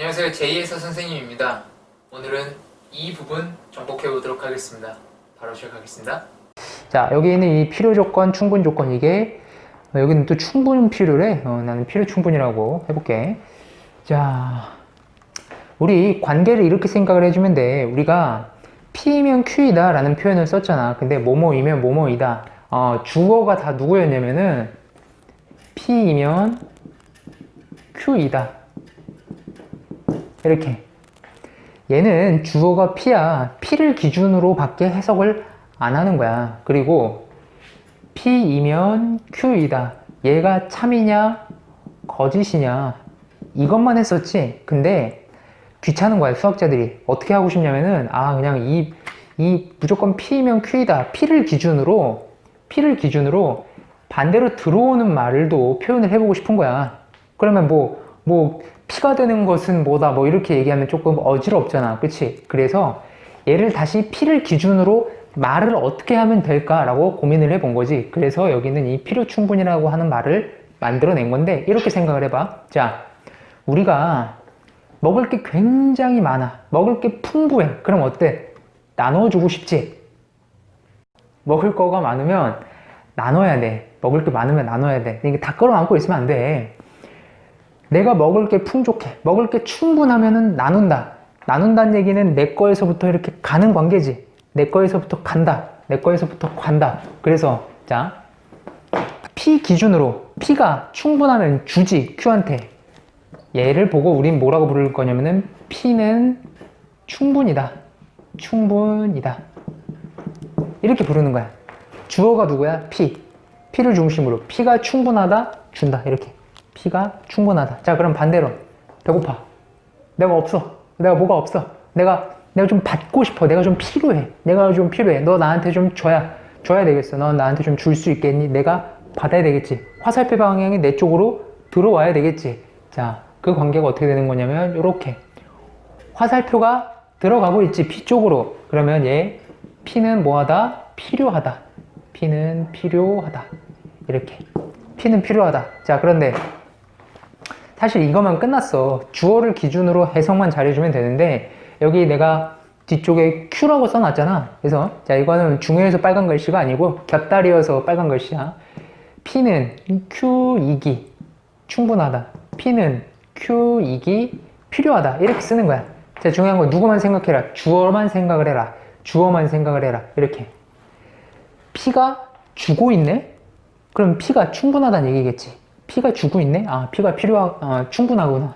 안녕하세요. 제이에서 선생님입니다. 오늘은 이 부분 정복해 보도록 하겠습니다. 바로 시작하겠습니다. 자, 여기 있는 이 필요 조건, 충분 조건, 이게, 어, 여기는 또 충분 필요래. 어, 나는 필요 충분이라고 해볼게. 자, 우리 관계를 이렇게 생각을 해주면 돼. 우리가 P이면 Q이다 라는 표현을 썼잖아. 근데 뭐뭐이면 뭐뭐이다. 어, 주어가 다 누구였냐면은 P이면 Q이다. 이렇게. 얘는 주어가 P야. P를 기준으로 밖에 해석을 안 하는 거야. 그리고 P이면 Q이다. 얘가 참이냐, 거짓이냐, 이것만 했었지. 근데 귀찮은 거야, 수학자들이. 어떻게 하고 싶냐면은, 아, 그냥 이, 이 무조건 P이면 Q이다. P를 기준으로, P를 기준으로 반대로 들어오는 말도 표현을 해보고 싶은 거야. 그러면 뭐, 뭐, P가 되는 것은 뭐다, 뭐, 이렇게 얘기하면 조금 어지럽잖아. 그치? 그래서 얘를 다시 P를 기준으로 말을 어떻게 하면 될까라고 고민을 해본 거지. 그래서 여기는 이 필요 충분이라고 하는 말을 만들어낸 건데, 이렇게 생각을 해봐. 자, 우리가 먹을 게 굉장히 많아. 먹을 게 풍부해. 그럼 어때? 나눠주고 싶지? 먹을 거가 많으면 나눠야 돼. 먹을 게 많으면 나눠야 돼. 이게 다 끌어안고 있으면 안 돼. 내가 먹을 게 풍족해. 먹을 게 충분하면은 나눈다. 나눈다는 얘기는 내 거에서부터 이렇게 가는 관계지. 내 거에서부터 간다. 내 거에서부터 간다. 그래서, 자, P 기준으로 P가 충분하면 주지, Q한테. 얘를 보고 우린 뭐라고 부를 거냐면은 P는 충분이다. 충분이다. 이렇게 부르는 거야. 주어가 누구야? P. P를 중심으로. P가 충분하다. 준다. 이렇게. P가 충분하다. 자, 그럼 반대로. 배고파. 내가 없어. 내가 뭐가 없어. 내가, 내가 좀 받고 싶어. 내가 좀 필요해. 내가 좀 필요해. 너 나한테 좀 줘야, 줘야 되겠어. 너 나한테 좀 줄 수 있겠니? 내가 받아야 되겠지. 화살표 방향이 내 쪽으로 들어와야 되겠지. 자, 그 관계가 어떻게 되는 거냐면, 요렇게. 화살표가 들어가고 있지. P 쪽으로. 그러면 얘, P는 뭐하다? 필요하다. P는 필요하다. 이렇게. P는 필요하다. 자, 그런데 사실 이것만 끝났어. 주어를 기준으로 해석만 잘해주면 되는데 여기 내가 뒤쪽에 Q라고 써놨잖아. 그래서 자 이거는 중요해서 빨간 글씨가 아니고 곁다리여서 빨간 글씨야. P는 Q이기 충분하다. P는 Q이기 필요하다. 이렇게 쓰는 거야. 자 중요한 건 누구만 생각해라. 주어만 생각을 해라. 주어만 생각을 해라. 이렇게. P가 주고 있네? 그럼 P가 충분하다는 얘기겠지. P가 주고 있네? 아, P가 필요하, 어, 충분하구나.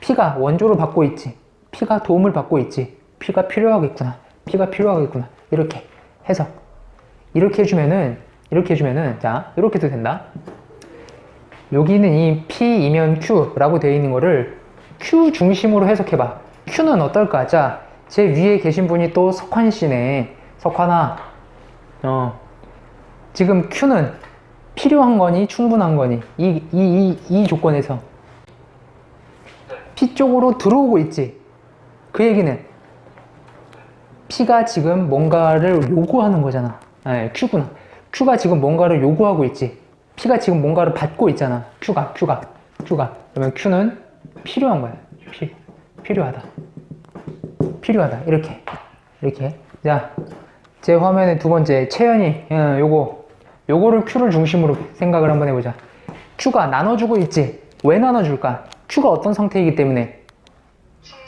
P가 원조를 받고 있지. P가 도움을 받고 있지. P가 필요하겠구나. P가 필요하겠구나. 이렇게 해석. 이렇게 해주면은, 이렇게 해주면은, 자, 이렇게도 된다. 여기는 이 P이면 Q라고 되어 있는 거를 Q 중심으로 해석해봐. Q는 어떨까? 자, 제 위에 계신 분이 또 석환 씨네. 석환아, 어, 지금 Q는 필요한 거니 충분한 거니? 이, 이, 이, 이 조건에서. P 쪽으로 들어오고 있지. 그 얘기는 P가 지금 뭔가를 요구하는 거잖아. 네, Q구나. Q가 지금 뭔가를 요구하고 있지. P가 지금 뭔가를 받고 있잖아. Q가 Q가 Q가. 그러면 Q는 필요한 거야. 피, 필요하다. 필요하다. 이렇게. 이렇게. 자 제 화면의 두 번째 채연이 어, 요거 요거를 Q를 중심으로 생각을 한번 해보자. Q가 나눠주고 있지. 왜 나눠줄까? Q가 어떤 상태이기 때문에? 충분.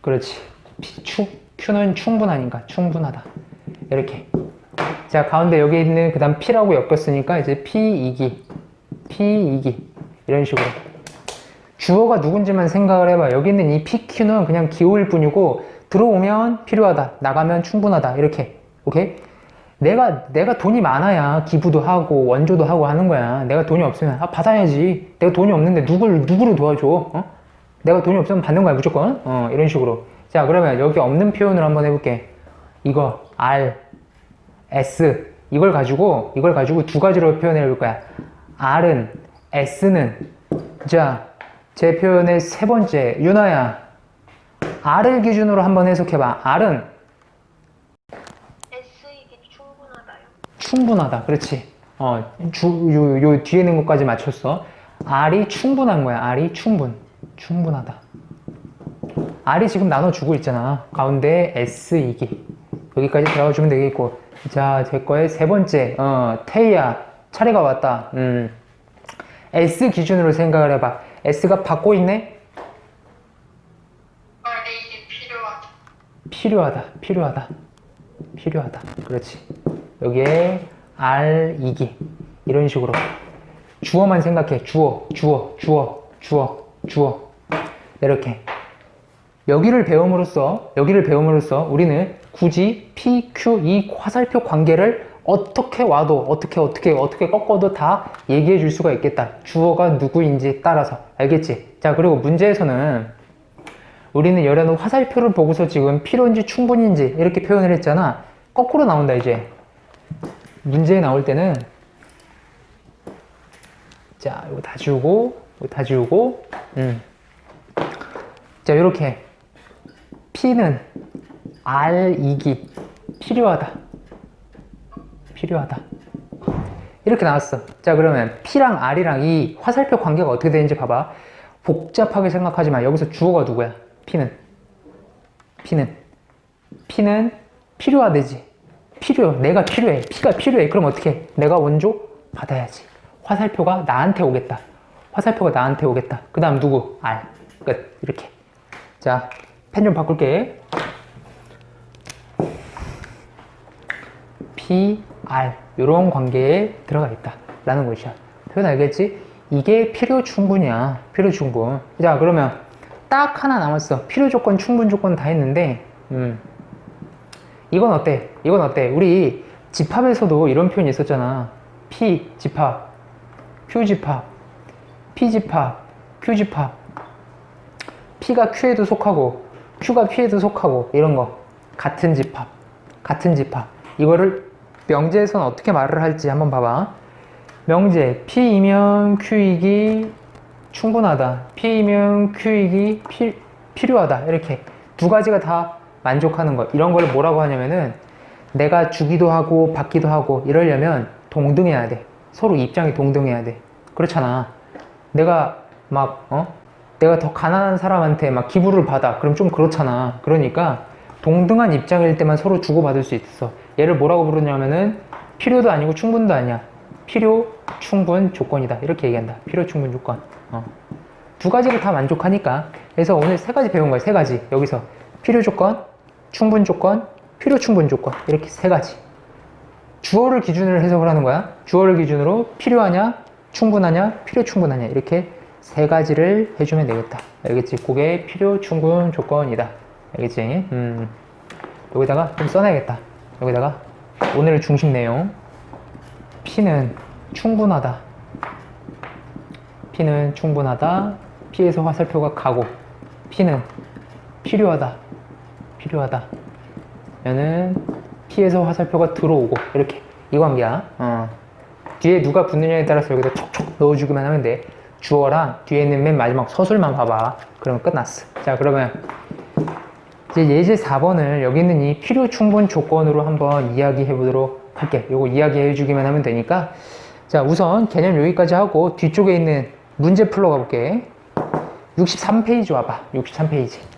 그렇지. P, Q, Q는 충분하니까 충분하다. 이렇게. 자 가운데 여기 있는 그 다음 P라고 엮였으니까 이제 P2기 P2기. 이런 식으로. 주어가 누군지만 생각을 해봐. 여기 있는 이 PQ는 그냥 기호일 뿐이고 들어오면 필요하다. 나가면 충분하다. 이렇게. 오케이 내가 내가 돈이 많아야 기부도 하고 원조도 하고 하는 거야. 내가 돈이 없으면 아 받아야지. 내가 돈이 없는데 누굴 누구를 도와줘? 어? 내가 돈이 없으면 받는 거야 무조건? 어 이런 식으로. 자 그러면 여기 없는 표현을 한번 해볼게. 이거 R S. 이걸 가지고 이걸 가지고 두 가지로 표현해 볼 거야. R은 S는 자 제 표현의 세 번째 유나야. R을 기준으로 한번 해석해봐. R은 S이기 충분하다. 그렇지. 어, 주, 요, 요 뒤에 있는 것까지 맞췄어. R이 충분한 거야. R이 충분. 충분하다. R이 지금 나눠주고 있잖아. 가운데 S 이기. 여기까지 들어가주면 되겠고. 자, 제 거에 세 번째, 어, 태희야, 차례가 왔다. 음. S 기준으로 생각을 해봐. S가 받고 있네? RA이 필요하다. 필요하다, 필요하다, 필요하다. 그렇지. 여기에 R 이기. 이런 식으로. 주어만 생각해. 주어, 주어, 주어, 주어, 주어. 이렇게. 여기를 배움으로써, 여기를 배움으로써 우리는 굳이 P, Q, 이 화살표 관계를 어떻게 와도, 어떻게, 어떻게, 어떻게 꺾어도 다 얘기해 줄 수가 있겠다. 주어가 누구인지 따라서. 알겠지? 자, 그리고 문제에서는 우리는 열에는 화살표를 보고서 지금 필요인지 충분인지 이렇게 표현을 했잖아. 거꾸로 나온다, 이제. 문제에 나올 때는 자, 이거 다 지우고, 이거 다 지우고, 음. 자, 이렇게 P는 R 이기 필요하다. 필요하다. 이렇게 나왔어. 자, 그러면 P랑 R이랑 이 화살표 관계가 어떻게 되는지 봐봐. 복잡하게 생각하지 마. 여기서 주어가 누구야? P는. P는. P는 필요하대지. 필요. 내가 필요해. P가 필요해. 그럼 어떻게? 해? 내가 원조 받아야지. 화살표가 나한테 오겠다. 화살표가 나한테 오겠다. 그 다음 누구? R. 끝. 이렇게. 자, 펜 좀 바꿀게. P, R. 이런 관계에 들어가 있다. 라는 것이야. 표현 알겠지? 이게 필요 충분이야. 필요 충분. 자, 그러면 딱 하나 남았어. 필요 조건, 충분 조건 다 했는데, 음. 이건 어때? 이건 어때? 우리 집합에서도 이런 표현이 있었잖아. P 집합, Q 집합, P 집합, Q 집합. P가 Q에도 속하고, Q가 P에도 속하고, 이런 거. 같은 집합, 같은 집합. 이거를 명제에서는 어떻게 말을 할지 한번 봐봐. 명제, P이면 Q이기 충분하다. P이면 Q이기 피, 필요하다. 이렇게 두 가지가 다 만족하는 것. 이런 걸 뭐라고 하냐면은 내가 주기도 하고 받기도 하고 이러려면 동등해야 돼. 서로 입장이 동등해야 돼. 그렇잖아. 내가 막, 어? 내가 더 가난한 사람한테 막 기부를 받아. 그럼 좀 그렇잖아. 그러니까 동등한 입장일 때만 서로 주고받을 수 있어. 얘를 뭐라고 부르냐면은 필요도 아니고 충분도 아니야. 필요, 충분, 조건이다. 이렇게 얘기한다. 필요, 충분, 조건. 어. 두 가지를 다 만족하니까. 그래서 오늘 세 가지 배운 거야. 세 가지. 여기서 필요 조건, 충분 조건, 필요, 충분 조건. 이렇게 세 가지. 주어를 기준으로 해석을 하는 거야. 주어를 기준으로 필요하냐, 충분하냐, 필요, 충분하냐. 이렇게 세 가지를 해주면 되겠다. 알겠지? 그게 필요, 충분 조건이다. 알겠지? 음. 여기다가 좀 써놔야겠다. 여기다가 오늘 중심 내용. P는 충분하다. P는 충분하다. P에서 화살표가 가고, P는 필요하다. 필요하다. 얘는 P에서 화살표가 들어오고, 이렇게. 이 관계야. 어. 뒤에 누가 붙느냐에 따라서 여기다 촉촉 넣어주기만 하면 돼. 주어랑 뒤에 있는 맨 마지막 서술만 봐봐. 그러면 끝났어. 자, 그러면 이제 예제 4번을 여기 있는 이 필요 충분 조건으로 한번 이야기해 보도록 할게. 요거 이야기해 주기만 하면 되니까. 자, 우선 개념 여기까지 하고 뒤쪽에 있는 문제 풀러 가볼게. 63페이지 와봐. 63페이지.